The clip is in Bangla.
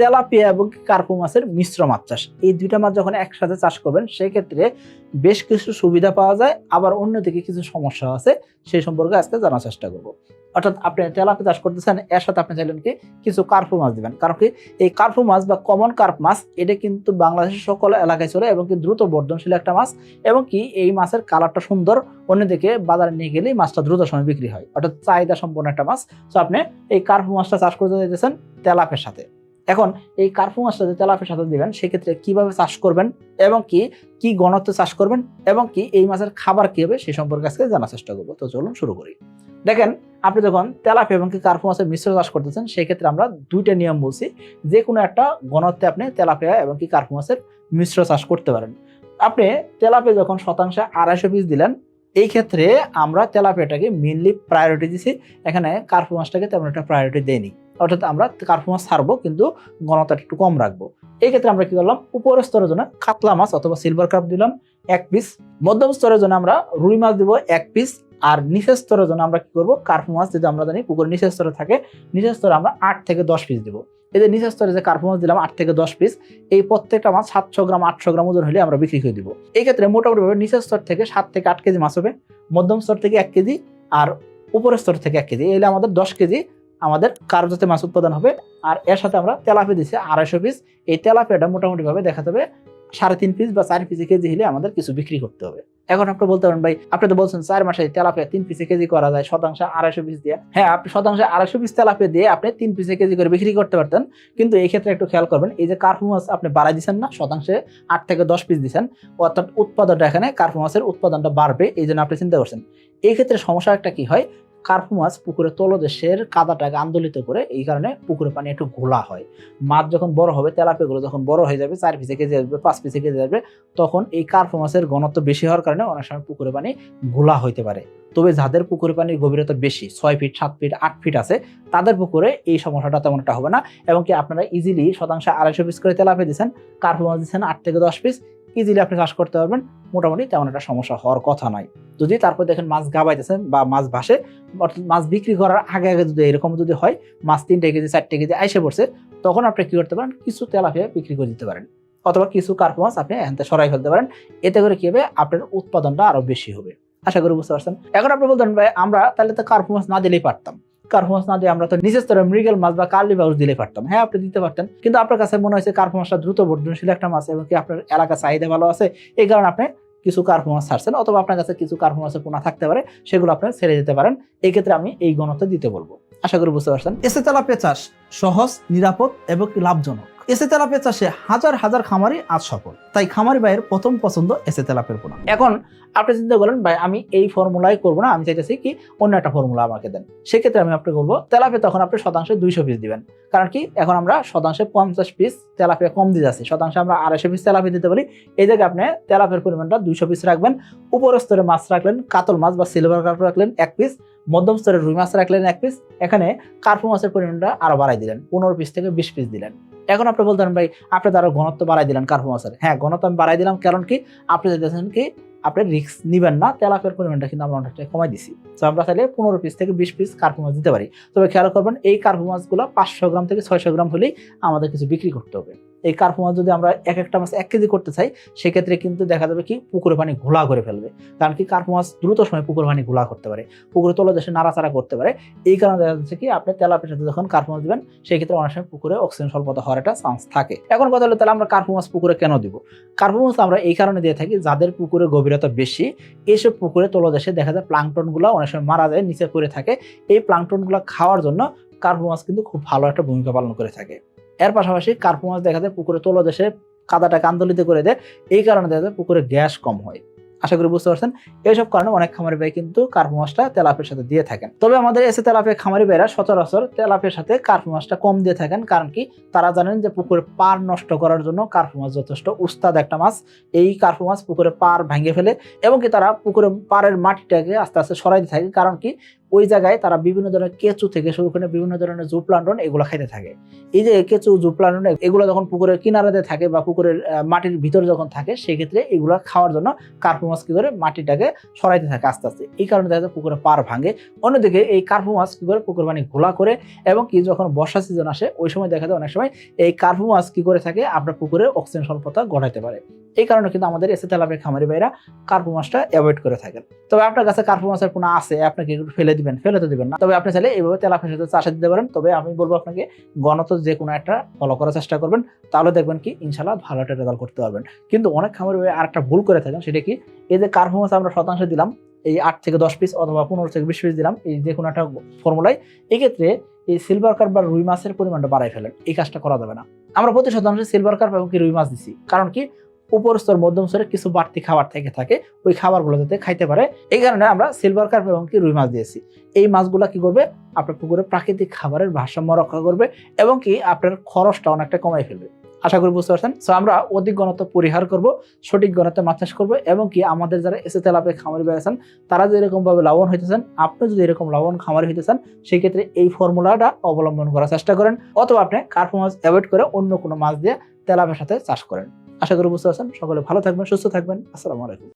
তেলাপিয়া এবং কার্পু মাছের মিশ্র মাছ চাষ। এই দুইটা মাছ যখন একসাথে চাষ করবেন, সেক্ষেত্রে বেশ কিছু সুবিধা পাওয়া যায়। আবার অন্যদিকে কিছু সমস্যা আছে, সেই সম্পর্কে আজকে জানার চেষ্টা করব। অর্থাৎ আপনি তেলাপি চাষ করতেছেন, এর সাথে আপনি চাইলেন কি, কিছু কার্পু মাছ দিবেন। কারণ কি, এই কার্পু মাছ বা কমন কার্প মাছ, এটা কিন্তু বাংলাদেশের সকল এলাকায় চলে এবং কি দ্রুত বর্ধনশীল একটা মাছ এবং কি এই মাছের কালারটা সুন্দর। অন্যদিকে বাজারে নিয়ে গেলেই মাছটা দ্রুত সময় বিক্রি হয়। অর্থাৎ চাহিদা সম্পন্ন একটা মাছ। তো আপনি এই কার্পু মাছটা চাষ করতে চাইতেছেন তেলাপের সাথে। এখন এই কার্পু মাছটা যে তেলাপের সাথে দিবেন, সেক্ষেত্রে কীভাবে চাষ করবেন এবং কি কি গণত্ব চাষ করবেন এবং কি এই মাছের খাবার কি হবে সেই সম্পর্কে আজকে জানার চেষ্টা করব। তো চলুন শুরু করি। দেখেন, আপনি যখন তেলাপি এবং কি কার্পু মাছের মিশ্র চাষ করতেছেন, সেক্ষেত্রে আমরা দুইটা নিয়ম বলছি। যে কোনো একটা গণত্বে আপনি তেলাপিয়া এবং কি কার্পু মাছের মিশ্র চাষ করতে পারেন। আপনি তেলাপিয়া যখন শতাংশে আড়াইশো পিস দিলেন, এই ক্ষেত্রে আমরা তেলাপিয়াটাকে মেনলি প্রায়োরিটি দিছি। এখানে কার্পু মাছটাকে তেমন একটা প্রায়োরিটি দেয়নি। অর্থাৎ আমরা কার্পু মাছ ছাড়বো কিন্তু গণতাটা একটু কম রাখব। এই ক্ষেত্রে আমরা কি করলাম? উপরের স্তরের জন্য কাতলা মাছ অথবা সিলভার কাপ দিলাম, এক পিস মধ্যম স্তরের জন্য আমরা রুই মাছ দিব এক পিস আর নিচের স্তরের জন্য আমরা কি করব? কার্পু মাছ যদি আমরা জানি পুকুরের নিচের স্তরে থাকে, নিচের স্তরে আমরা আট থেকে দশ পিস দিব। এই যে নিচের স্তরে যে কার্পু মাছ দিলাম, আট থেকে দশ পিস এই প্রত্যেকটা মাছ সাতশো গ্রাম, আটশো গ্রাম ওজন হলে আমরা বিক্রি করে দিব। এই ক্ষেত্রে মোটামুটিভাবে নিচের স্তর থেকে সাত থেকে আট কেজি মাছ হবে, মধ্যম স্তর থেকে এক কেজি, আর উপরের স্তর থেকে এক কেজি। এলে আমাদের দশ কেজি আমাদের কার্যতে মাছ উৎপাদন হবে, আর এর সাথে আমরা তেলাপি দিচ্ছি আড়াইশো পিস এই তেলাপিয়াটা মোটামুটিভাবে দেখা যাবে সাড়ে তিন পিস বা চার পিসে কেজি হলে আমাদের কিছু বিক্রি করতে হবে। এখন আপনি বলতে পারেন, ভাই, আপনি তো বলছেন চার মাসে তেলাপিয়া তিন পিসে কেজি করা যায়, শতাংশ আড়াইশো পিস দিয়ে। হ্যাঁ আপনি শতাংশে আড়াইশো পিস তেলাপিয়া দিয়ে আপনি তিন পিসে কেজি করে বিক্রি করতে পারতেন। কিন্তু এই ক্ষেত্রে একটু খেয়াল করবেন, এই যে কার্পু মাছ আপনি বাড়াই দিচ্ছেন না, শতাংশে আট থেকে দশ পিস দিচ্ছেন অর্থাৎ উৎপাদনটা এখানে কার্পু মাছের উৎপাদনটা বাড়বে, এই জন্য আপনি চিন্তা করছেন। এই ক্ষেত্রে সমস্যা একটা কি হয় কার্পু মাছ পুকুরে তলদেশের কাদাটাকে আন্দোলিত করে এই কারণে পুকুরের পানি একটু ঘোলা হয়। মাছ যখন বড় হবে, তেলাপিয়াগুলো যখন বড় হয়ে যাবে, চার পিসে কেজি আসবে, পাঁচ পিসে কেজি আসবে, তখন এই কার্পু মাছের ঘনত্ব বেশি হওয়ার কারণে অনেক সময় পুকুরের পানি ঘোলা হইতে পারে। তবে যাদের পুকুরে পানির গভীরতা বেশি, ছয় ফিট, সাত ফিট, আট ফিট আছে, তাদের পুকুরে এই সমস্যাটা তেমন একটা হবে না। এবং কি আপনারা ইজিলি শতাংশ আড়াইশো পিস করে তেলাপিয়া দিচ্ছেন কার্পু মাছ দিচ্ছেন আট থেকে দশ পিস ইজিলি আপনি চাষ করতে পারবেন। মোটামুটি তেমন একটা সমস্যা হওয়ার কথা নয় যদি তারপর দেখেন মাছ গাবাইতেছেন বা মাছ ভাসে, অর্থাৎ মাছ বিক্রি করার আগে আগে যদি এরকম যদি হয়, মাছ তিনটে কেজি, চারটে কেজি আইসে পড়ছে, তখন আপনি কি করতে পারেন? কিছু তেলাপিয়া বিক্রি করে দিতে পারেন। অথবা কিছু কার্পু মাছ আপনি এখান থেকে সরাই ফেলতে পারেন। এতে করে কি হবে? আপনার উৎপাদনটা আরও বেশি হবে। আশা করি বুঝতে পারছেন। এখন আপনি বলতেন ভাই, আমরা তাহলে তো কার্পু মাছ না দিলেই পারতাম। কার্পু না দিয়ে আমরা তো নিজের স্তরে মৃগেল মাছ বা কার্লি বাউস দিলে পারতাম। হ্যাঁ আপনি দিতে পারতেন। কিন্তু আপনার কাছে মনে হয়েছে কার্পু মাছটা দ্রুত বর্ধনশীল একটা মাছ এবং কি আপনার এলাকা চাহিদা ভালো আছে, এই কারণে আপনি কিছু কার্পু ছাড়ছেন অথবা আপনার কাছে কিছু কার্পু মাছের পোনা থাকতে পারে, সেগুলো আপনি ছেড়ে দিতে পারেন। এই ক্ষেত্রে আমি এই গণতে দিতে বলব। আশা করি বুঝতে পারছেন। এসে তেলাপিয়া চাষ সহজ, নিরাপদ এবং লাভজনক? এসে তেলাপিয়া চাষে হাজার হাজার খামারি আজ সফল। তাই খামারি ভাইয়ের প্রথম পছন্দ এসে তেলাপের পোনা। এখন আপনি চিন্তা করেন ভাই, আমি এই ফর্মুলাই করব না, আমি চাইতেছি কি অন্য একটা ফর্মুলা আমাকে দেন। সেক্ষেত্রে আমি আপনাকে বলব, তেলাপিয়া তখন আপনি শতাংশে দুইশো পিস দিবেন। কারণ কি, এখন আমরা শতাংশে পঞ্চাশ পিস তেলাপিয়া কম দিয়ে যাচ্ছি। শতাংশে আমরা আড়াইশো পিস তেলাপিয়া দিতে পারি। এই জায়গায় আপনি তেলাপের পরিমাণটা দুইশো পিস রাখবেন। উপর স্তরে মাছ রাখলেন, কাতল মাছ বা সিলভার কার্প রাখলেন এক পিস। মধ্যম স্তরে রুই মাছ রাখলেন এক পিস। এখানে কার্পু মাছের পরিমাণটা আরও বাড়াই দিলেন, পনেরো পিস থেকে বিশ পিস দিলেন। এখন আপনি বলতেন ভাই, আপনি তারা ঘনত্ব বাড়াই দিলেন কার্পু মাছের হ্যাঁ ঘনত্ব আমি বাড়াই দিলাম, কারণ কি? আপনি চাইতেছেন কি, আপনি রিস্ক নেবেন না তেলাপের পরিমাণটা কিন্তু আমরা অনেকটাই কমাই দিছি। তো আমরা তাহলে পনেরো পিস থেকে বিশ পিস কার্পু মাছ দিতে পারি। তবে খেয়াল করবেন, এই কার্পু মাছগুলো পাঁচশো গ্রাম থেকে ছয়শো গ্রাম হলেই আমাদের কিছু বিক্রি করতে হবে। এই কার্পু মাছ যদি আমরা এক একটা মাছ এক কেজি করতে চাই, সেক্ষেত্রে কিন্তু দেখা যাবে কি পুকুরে পানি ঘোলা করে ফেলবে। কারণ কি কার্পু মাছ দ্রুত সময় পুকুরে পানি ঘোলা করতে পারে, পুকুরে তলদেশে নাড়াচাড়া করতে পারে। এই কারণে দেখা যাচ্ছে কি আপনি তেলাপের সাথে যখন কার্পু মাছ দিবেন সেই ক্ষেত্রে অনেক সময় পুকুরে অক্সিজেন স্বল্পতা হওয়ার একটা চান্স থাকে। এখন কথা হলো তাহলে আমরা কার্পু মাছ পুকুরে কেন দিব? কার্পু মাছ আমরা এই কারণে দিয়ে থাকি যাদের পুকুরে গভীরতা বেশি এইসব পুকুরে তলদেশে দেখা যায় প্লাংটনগুলো অনেক সময় মারা যায়, নিচে পড়ে থাকে। এই প্লাংটনগুলো খাওয়ার জন্য কার্পু মাছ কিন্তু খুব ভালো একটা ভূমিকা পালন করে থাকে। এর পাশাপাশি কার্পু মাছ দেখা যায় পুকুরে তলদেশে কাদাটাকে আন্দোলিত করে দেয়। এই কারণে দেখা যায় পুকুরে গ্যাস কম হয়। আশা করি বুঝতে পারছেন? এইসব কারণে অনেক খামারি ভাই কিন্তু কার্পু মাছটা তেলাপের সাথে দিয়ে থাকেন। তবে আমাদের এসে তেলাপিয়া খামারি ভাইরা সচরাচর তেলাপের সাথে কার্পু মাছটা কম দিয়ে থাকেন। কারণ কি? তারা জানেন যে পুকুরে পার নষ্ট করার জন্য কার্পু মাছ যথেষ্ট উস্তাদ একটা মাছ। এই কার্পু মাছ পুকুরে পার ভেঙে ফেলে এবং কি তারা পুকুরে পাড়ের মাটিটাকে আস্তে আস্তে সরাই দিয়ে থাকে। কারণ কি? ওই জায়গায় তারা বিভিন্ন ধরনের কেঁচু থেকে শুরু করে বিভিন্ন ধরনের জুপ্লান্টন এগুলো খাইতে থাকে। এই যে কেঁচু জুপ্লান্টন এগুলো যখন পুকুরের কিনারাতে থাকে বা পুকুরের মাটির ভিতরে যখন থাকে, সেক্ষেত্রে এগুলো খাওয়ার জন্য কার্পু মাছ কি করে মাটিটাকে সরাইতে থাকে আস্তে আস্তে। এই কারণে দেখা যায় পুকুরে পার ভাঙে। অন্যদিকে এই কার্পু মাছ কি করে পুকুর পানি ঘোলা করে এবং কি যখন বর্ষা সিজন আসে, ওই সময় দেখা যায় অনেক সময় এই কার্পু মাছ কি করে থাকে, আপনার পুকুরে অক্সিজেন স্বল্পতা ঘটাইতে পারে। এই কারণে কিন্তু আমাদের এসে তেলাপের খামারি ভাইরা কার্পু মাছটা অ্যাভয়েড করে থাকেন। তবে আপনার কাছে কার্পু মাছের পোনা আছে আপনাকে একটু ফেলে দিবেন? ফেলে তো দিবেন না। তবে আপনি চাইলে এইভাবে তেলাপের সাথে চাষে দিতে পারেন। তবে আমি বলব আপনাকে, গণত যে কোনো একটা ফলো করার চেষ্টা করবেন। তাহলে দেখবেন কি ইনশাল্লাহ ভালো একটা রেজাল্ট করতে পারবেন। কিন্তু অনেক খামারি ভাই আর একটা ভুল করে থাকেন, সেটা কি, এই যে কার্পু মাছ আমরা শতাংশ দিলাম, এই আট থেকে দশ পিস অথবা পনেরো থেকে বিশ পিস দিলাম, এই যে কোনো একটা ফর্মুলায় এক্ষেত্রে এই সিলভার কার্প বা রুই মাছের পরিমাণটা বাড়াই ফেলেন। এই কাজটা করা যাবে না। আমরা প্রতি শতাংশে সিলভার কার্প এবং কি রুই মাছ দিছি। কারণ কি উপর স্তর মধ্যম স্তরে কিছু বাড়তি খাবার থেকে থাকে, ওই খাবারগুলো যাতে খাইতে পারে। এই কারণে আমরা সিলভার কার্প এবং কি রুই মাছ দিয়েছি। এই মাছগুলো কি করবে? আপনার পুকুরে প্রাকৃতিক খাবারের ভারসাম্য রক্ষা করবে এবং কি আপনার খরচটা অনেকটা কমাই ফেলবে। আশা করি বুঝতে পারছেন? সো আমরা অধিক ঘনত্ব পরিহার করব, সঠিক ঘনত্বে মাছ চাষ করব এবং কি আমাদের যারা এসে তেলাপে খামারি বেড়েছেন তারা যদি এরকম ভাবে লাভবান হইতেছেন, আপনি যদি এরকম লাভবান খামারি হইতেছেন সেই ক্ষেত্রে এই ফর্মুলাটা অবলম্বন করার চেষ্টা করেন অথবা আপনি কার্পু মাছ অ্যাভয়েড করে অন্য কোনো মাছ দিয়ে তেলাপের সাথে চাষ করেন। আশা করি বুঝতে পারছেন। সকলে ভালো থাকবেন সুস্থ থাকবেন। আসসালামু আলাইকুম।